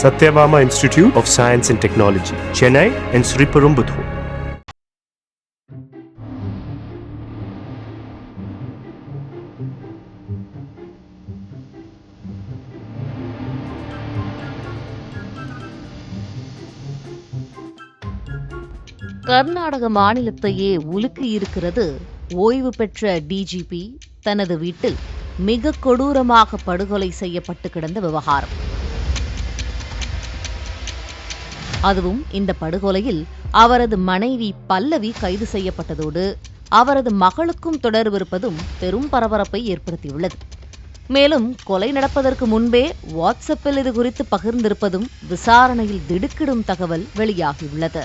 Sathyabama institute of science and technology Chennai and Sriperumbudur Karnataka மாநிலத்தையே உலுக்கி இருக்கிறது ஓய்வு பெற்ற டிஜிபி தனது வீட்டில் மிக கொடூரமாக படுகொலை செய்யப்பட்டு கிடந்த விவகாரம். அதுவும் இந்த படுகொலையில் அவரது மனைவி பல்லவி கைது செய்யப்பட்டதோடு அவரது மகளுக்கும் தொடர்பிருப்பதும் பெரும் பரபரப்பை ஏற்படுத்தியுள்ளது. மேலும் கொலை நடப்பதற்கு முன்பே வாட்ஸ்அப்பில் இது குறித்து பகிர்ந்திருப்பதும் விசாரணையில் திடுக்கிடும் தகவல் வெளியாகியுள்ளது.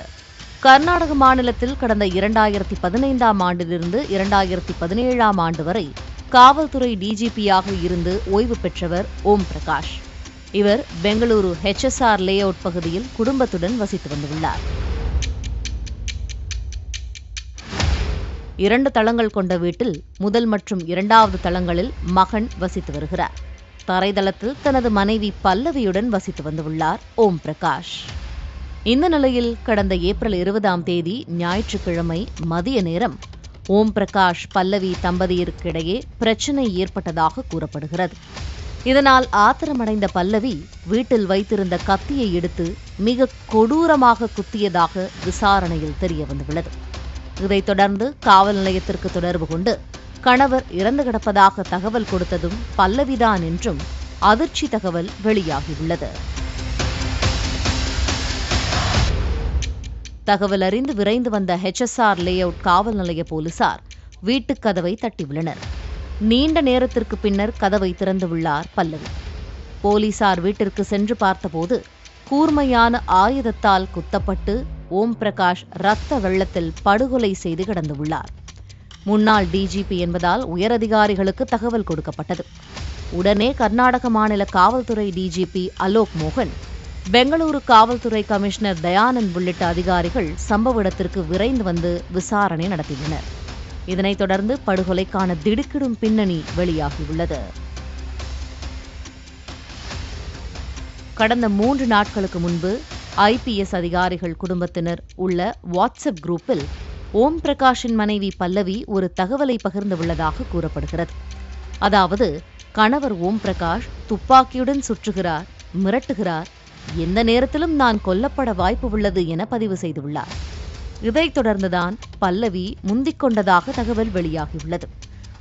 கர்நாடக மாநிலத்தில் கடந்த இரண்டாயிரத்தி பதினைந்தாம் ஆண்டிலிருந்து இரண்டாயிரத்தி பதினேழாம் ஆண்டு வரை காவல்துறை டிஜிபியாக இருந்து ஓய்வு பெற்றவர் ஓம் பிரகாஷ். இவர் பெங்களூரு ஹெச்எஸ்ஆர் லே அவுட் பகுதியில் குடும்பத்துடன் வசித்து வந்துள்ளார். இரண்டு தளங்கள் கொண்ட வீட்டில் முதல் மற்றும் இரண்டாவது தளங்களில் மகன் வசித்து வருகிறார். தரைதளத்தில் தனது மனைவி பல்லவியுடன் வசித்து வந்துள்ளார் ஓம் பிரகாஷ். இந்த நிலையில் கடந்த ஏப்ரல் இருபதாம் தேதி ஞாயிற்றுக்கிழமை மதிய நேரம் ஓம் பிரகாஷ் பல்லவி தம்பதியருக்கிடையே பிரச்சினை ஏற்பட்டதாக கூறப்படுகிறது. இதனால் ஆத்திரமடைந்த பல்லவி வீட்டில் வைத்திருந்த கத்தியை எடுத்து மிக கொடூரமாக குத்தியதாக விசாரணையில் தெரிய வந்துள்ளது. இதைத் தொடர்ந்து காவல் நிலையத்திற்கு தொடர்பு கொண்டு கணவர் இறந்து கிடப்பதாக தகவல் கொடுத்ததும் பல்லவிதான் என்றும் அதிர்ச்சி தகவல் வெளியாகியுள்ளது. தகவல் அறிந்து விரைந்து வந்த ஹெச்எஸ்ஆர் லே அவுட் காவல் நிலைய போலீசார் வீட்டுக் கதவை தட்டியுள்ளனர். நீண்ட நேரத்திற்கு பின்னர் கதவை திறந்துள்ளார் பல்லவி. போலீசார் வீட்டிற்கு சென்று பார்த்தபோது கூர்மையான ஆயுதத்தால் குத்தப்பட்டு ஓம் பிரகாஷ் ரத்த வெள்ளத்தில் படுகொலை செய்து கிடந்துள்ளார் முன்னாள் டிஜிபி என்பதால் உயரதிகாரிகளுக்கு தகவல் கொடுக்கப்பட்டது. உடனே கர்நாடக மாநில காவல்துறை டிஜிபி அலோக் மோகன் பெங்களூரு காவல்துறை கமிஷனர் தயானந்த் உள்ளிட்ட அதிகாரிகள் சம்பவ இடத்திற்கு விரைந்து வந்து விசாரணை நடத்தினர். இதனைத் தொடர்ந்து படுகொலைக்கான திடுக்கிடும் பின்னணி வெளியாகியுள்ளது. கடந்த மூன்று நாட்களுக்கு முன்பு ஐபிஎஸ் அதிகாரிகள் குடும்பத்தினர் உள்ள வாட்ஸ்அப் குரூப்பில் ஓம் பிரகாஷின் மனைவி பல்லவி ஒரு தகவலை பகிர்ந்துள்ளதாக கூறப்படுகிறது. அதாவது கணவர் ஓம் பிரகாஷ் துப்பாக்கியுடன் சுற்றுகிறார் மிரட்டுகிறார் எந்த நேரத்திலும் நான் கொல்லப்பட வாய்ப்பு உள்ளது என பதிவு செய்துள்ளார். இதைத் தொடர்ந்துதான் பல்லவி முந்திக் கொண்டதாக தகவல் வெளியாகியுள்ளது.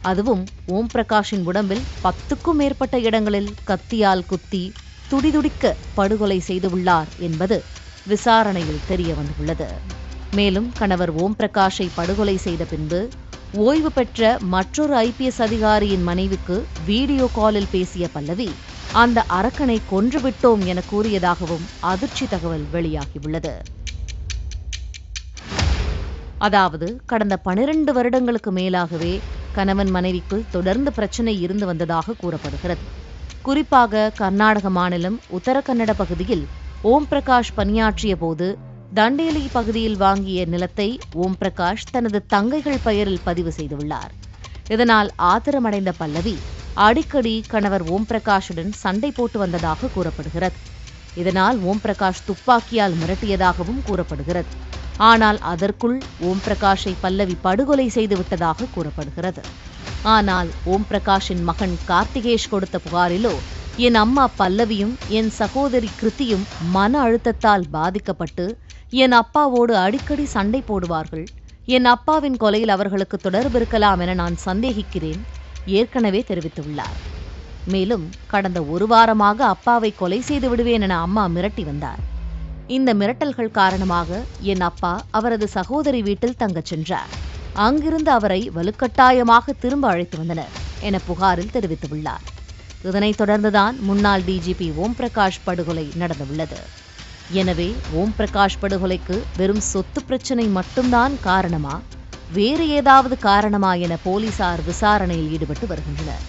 அதுவும் ஓம் பிரகாஷின் உடம்பில் பத்துக்கும் மேற்பட்ட இடங்களில் கத்தியால் குத்தி துடிதுடிக்க படுகொலை செய்துள்ளார் என்பது விசாரணையில் தெரிய வந்துள்ளது. மேலும் கணவர் ஓம் பிரகாஷை படுகொலை செய்த பின்பு ஓய்வு பெற்ற மற்றொரு ஐபிஎஸ் அதிகாரியின் மனைவிக்கு வீடியோ காலில் பேசிய பல்லவி அந்த அரக்கனை கொன்றுவிட்டோம் என கூறியதாகவும் அதிர்ச்சி தகவல் வெளியாகியுள்ளது. அதாவது கடந்த பனிரெண்டு வருடங்களுக்கு மேலாகவே கணவன் மனைவிக்குள் தொடர்ந்து பிரச்சனை இருந்து வந்ததாக கூறப்படுகிறது. குறிப்பாக கர்நாடக மாநிலம் உத்தரகன்னட பகுதியில் ஓம் பிரகாஷ் பணியாற்றிய போது தண்டேலி பகுதியில் வாங்கிய நிலத்தை ஓம் பிரகாஷ் தனது தங்கைகள் பெயரில் பதிவு செய்துள்ளார். இதனால் ஆத்திரமடைந்த பல்லவி அடிக்கடி கணவர் ஓம் பிரகாஷுடன் சண்டை போட்டு வந்ததாக கூறப்படுகிறது. இதனால் ஓம் பிரகாஷ் துப்பாக்கியால் மிரட்டியதாகவும் கூறப்படுகிறது. ஆனால் அதற்குள் ஓம் பிரகாஷை பல்லவி படுகொலை செய்து விட்டதாக கூறப்படுகிறது. ஆனால் ஓம் பிரகாஷின் மகன் கார்த்திகேஷ் கொடுத்த புகாரிலோ என் அம்மா பல்லவியும் என் சகோதரி கிருத்தியும் மன அழுத்தத்தால் பாதிக்கப்பட்டு என் அப்பாவோடு அடிக்கடி சண்டை போடுவார்கள். என் அப்பாவின் கொலையில் அவர்களுக்கு தொடர்பு இருக்கலாம் என நான் சந்தேகிக்கிறேன் ஏற்கனவே தெரிவித்துள்ளார். மேலும் கடந்த ஒரு வாரமாக அப்பாவை கொலை செய்து விடுவேன் என அம்மா மிரட்டி வந்தார். இந்த மிரட்டல்கள் காரணமாக என் அப்பா அவரது சகோதரி வீட்டில் தங்கச் சென்றார். அங்கிருந்து அவரை வலுக்கட்டாயமாக திரும்ப அழைத்து வந்தனர் என புகாரில் தெரிவித்துள்ளார். இதனைத் தொடர்ந்துதான் முன்னாள் டிஜிபி ஓம் பிரகாஷ் படுகொலை நடந்துள்ளது. எனவே ஓம் பிரகாஷ் படுகொலைக்கு வெறும் சொத்து பிரச்சனை மட்டும்தான் காரணமா? வேறு ஏதாவது காரணமா என போலீசார் விசாரணையில் ஈடுபட்டு வருகின்றனர்.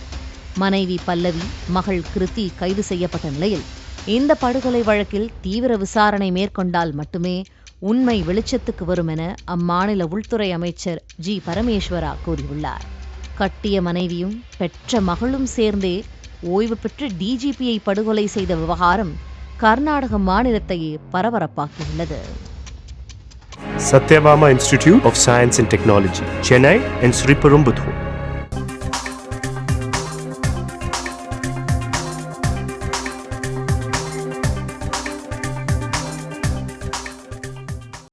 மனைவி பல்லவி மகள் கிருத்தி கைது செய்யப்பட்ட நிலையில் இந்த படுகொலை வழக்கில் தீவிர விசாரணை மேற்கொண்டால் மட்டுமே உண்மை வெளிச்சத்துக்கு வரும் என அம்மாநில உள்துறை அமைச்சர் ஜி பரமேஸ்வரா கூறியுள்ளார். கட்டிய மனைவியும் பெற்ற மகளும் சேர்ந்தே ஓய்வு பெற்று டிஜிபியை படுகொலை செய்த விவகாரம் கர்நாடக மாநிலத்தையே பரபரப்பாக்கியுள்ளது. Sathyabama institute of science and technology Chennai and Sriperumbudur.